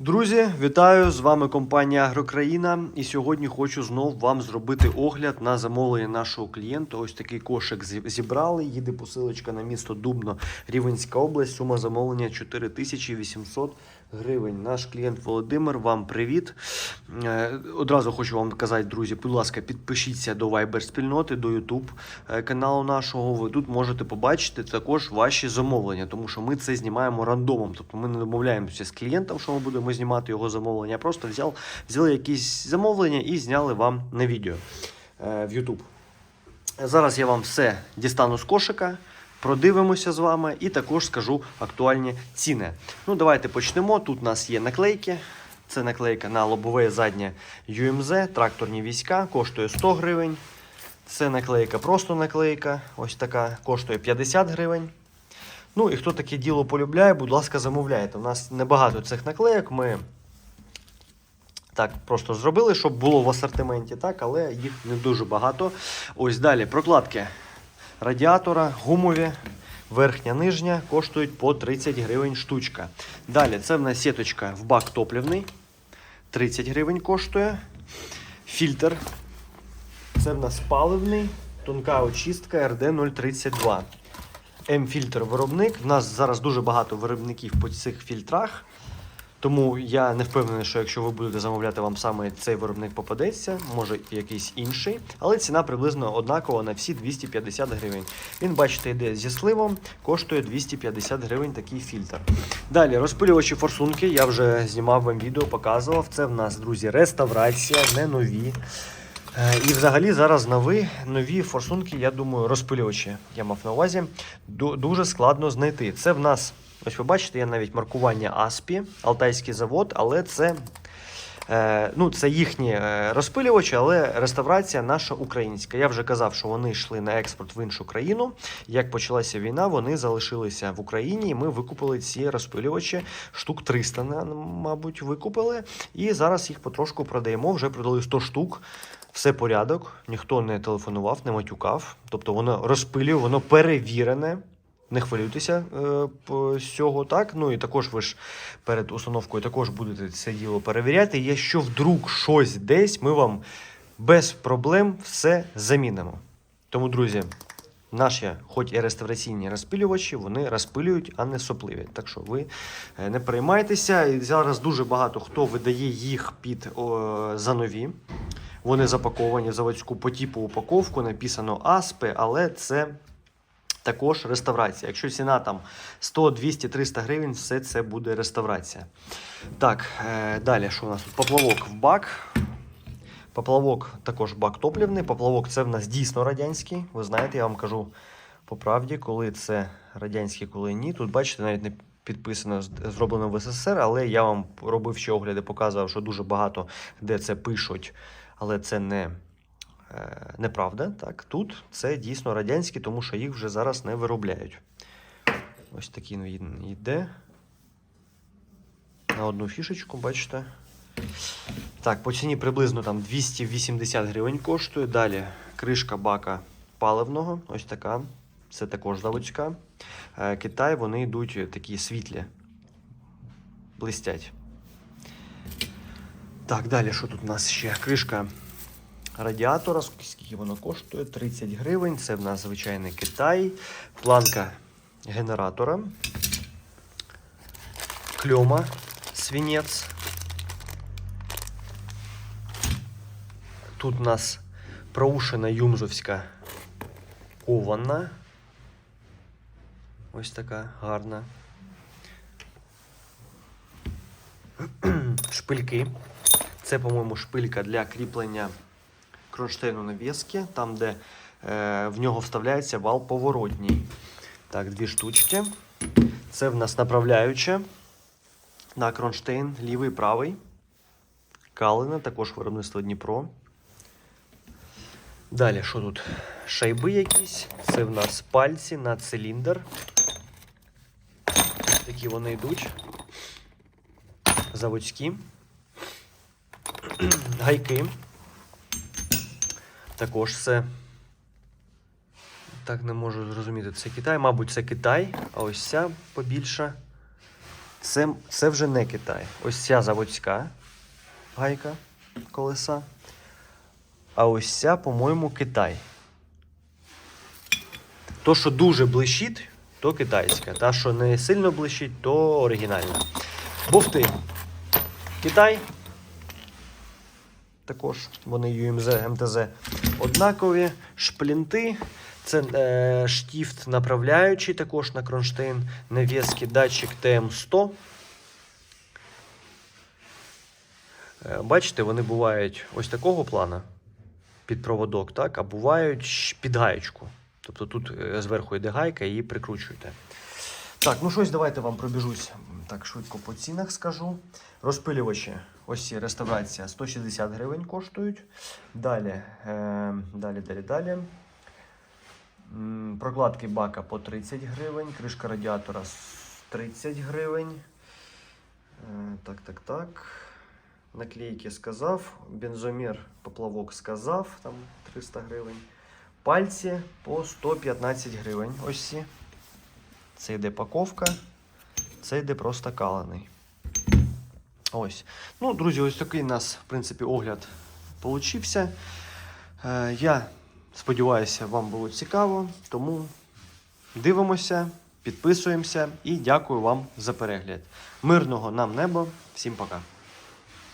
Друзі, вітаю! З вами компанія Агрокраїна. І сьогодні хочу знов вам зробити огляд на замовлення нашого клієнта. Ось такий кошик зібрали. Їде посилочка на місто Дубно, Рівенська область. Сума замовлення 4800 гривень. Наш клієнт Володимир. Вам привіт. Е, Одразу хочу вам сказати, друзі, будь ласка, підпишіться до Viber спільноти, до YouTube е, каналу нашого. Ви тут можете побачити також ваші замовлення, тому що ми це знімаємо рандомом. Тобто ми не домовляємося з клієнтом, що ми будемо знімати його замовлення. Просто взяв, взяли якісь замовлення і зняли вам на відео е, в YouTube. Зараз я вам все дістану з кошика. Продивимося з вами і також скажу актуальні ціни. Ну, давайте почнемо. Тут у нас є наклейки. Це наклейка на лобове заднє UMZ, тракторні війська, коштує 100 гривень. Це наклейка, просто наклейка. Ось така, коштує 50 гривень. Ну і хто таке діло полюбляє, будь ласка, замовляйте. У нас небагато цих наклейок. Ми так просто зробили, щоб було в асортименті, так, але їх не дуже багато. Ось далі прокладки радіатора, гумові, верхня, нижня коштують по 30 гривень штучка. Далі це в нас сіточка в бак топливний. 30 гривень коштує. Фільтр. Це в нас паливний, тонка очистка RD 032. М-фільтр виробник. У нас зараз дуже багато виробників по цих фільтрах. Тому я не впевнений, що якщо ви будете замовляти, вам саме цей виробник попадеться, може якийсь інший, але ціна приблизно однакова на всі 250 гривень. Він, бачите, йде зі сливом, коштує 250 гривень такий фільтр. Далі розпилювачі форсунки. Я вже знімав вам відео, показував. Це в нас, друзі, реставрація, не нові. Е, І взагалі зараз нові, нові форсунки, я думаю, розпилювачі я мав на увазі. Дуже складно знайти. Це в нас, ось ви бачите, є навіть маркування Аспі, Алтайський завод, але це. Е, ну, це їхні е, розпилювачі, але реставрація наша українська. Я вже казав, що вони йшли на експорт в іншу країну. Як почалася війна, вони залишилися в Україні, і ми викупили ці розпилювачі. Штук 300, мабуть, викупили. І зараз їх потрошку продаємо. Вже продали 100 штук. Все порядок, ніхто не телефонував, не матюкав. Тобто воно розпилює, воно перевірене. Не хвилюйтеся е, цього, так. Ну і також ви ж перед установкою також будете це діло перевіряти. Якщо вдруг щось десь, ми вам без проблем все замінимо. Тому, друзі, наші, хоч і реставраційні розпилювачі, вони розпилюють, а не сопливі. Так що ви е, не переймайтеся. І зараз дуже багато хто видає їх під о, за нові. Вони запаковані заводську по типу упаковку, написано Аспи, але це також реставрація. Якщо ціна там 100, 200, 300 гривень, все це буде реставрація. Так, е, далі, що у нас тут? Поплавок в бак. Поплавок також бак топливний. Поплавок це в нас дійсно радянський. Ви знаєте, я вам кажу по правді, коли це радянський, коли ні. Тут бачите, навіть не підписано зроблено в СССР, але я вам робив ще огляди, показував, що дуже багато де це пишуть, але це не. Е, Неправда, так. Тут це дійсно радянські, тому що їх вже зараз не виробляють. Ось такий він йде. На одну фішечку, бачите. Так, по ціні приблизно там 280 гривень коштує. Далі кришка бака паливного, ось така. Це також заводська. Е, Китай, вони йдуть такі світлі, блистять. Так, далі, що тут у нас ще? Кришка радіатора. Скільки воно коштує? 30 гривень. Це в нас звичайний Китай. Планка генератора. Кльома, свінець. Тут у нас проушина юмзовська кована. Ось така гарна. Шпильки. Це, по-моєму, шпилька для кріплення кронштейну навіски, там, де е, в нього вставляється вал поворотній. Так, дві штучки. Це в нас направляюча на кронштейн, лівий, правий. Калина, також виробництво Дніпро. Далі, що тут? Шайби якісь. Це в нас пальці на циліндр. Такі вони йдуть. Заводські. Гайки. Також це. Так не можу зрозуміти. Це Китай. Мабуть, це Китай, а ось ця побільша. Це, це вже не Китай. Ось ця заводська гайка колеса. А ось ця, по-моєму, Китай. То, що дуже блищить, то китайська. Та, що не сильно блищить, то оригінальна. Бовти. Китай. Також вони UMZ, МТЗ однакові. Шплінти. Це е, штіфт направляючий також на кронштейн. Навіски датчик ТМ100. Е, бачите, вони бувають ось такого плана під проводок, так, а бувають під гаєчку. Тобто тут е, зверху йде гайка її прикручуєте. Так, ну щось давайте вам пробіжусь так швидко по цінах скажу. Розпилювачі, ось ці реставрація 160 гривень коштують. Далі, е, далі, далі, далі. Прокладки бака по 30 гривень, кришка радіатора 30 гривень. Е, Так, так, так. Наклейки сказав. Бензомір поплавок сказав, там 300 гривень. Пальці по 115 гривень. Ось ці. Це йде паковка, це йде просто калений. Ось. Ну, друзі, ось такий у нас, в принципі, огляд получився. Е, я сподіваюся, вам було цікаво. Тому дивимося, підписуємося і дякую вам за перегляд. Мирного нам неба. Всім пока.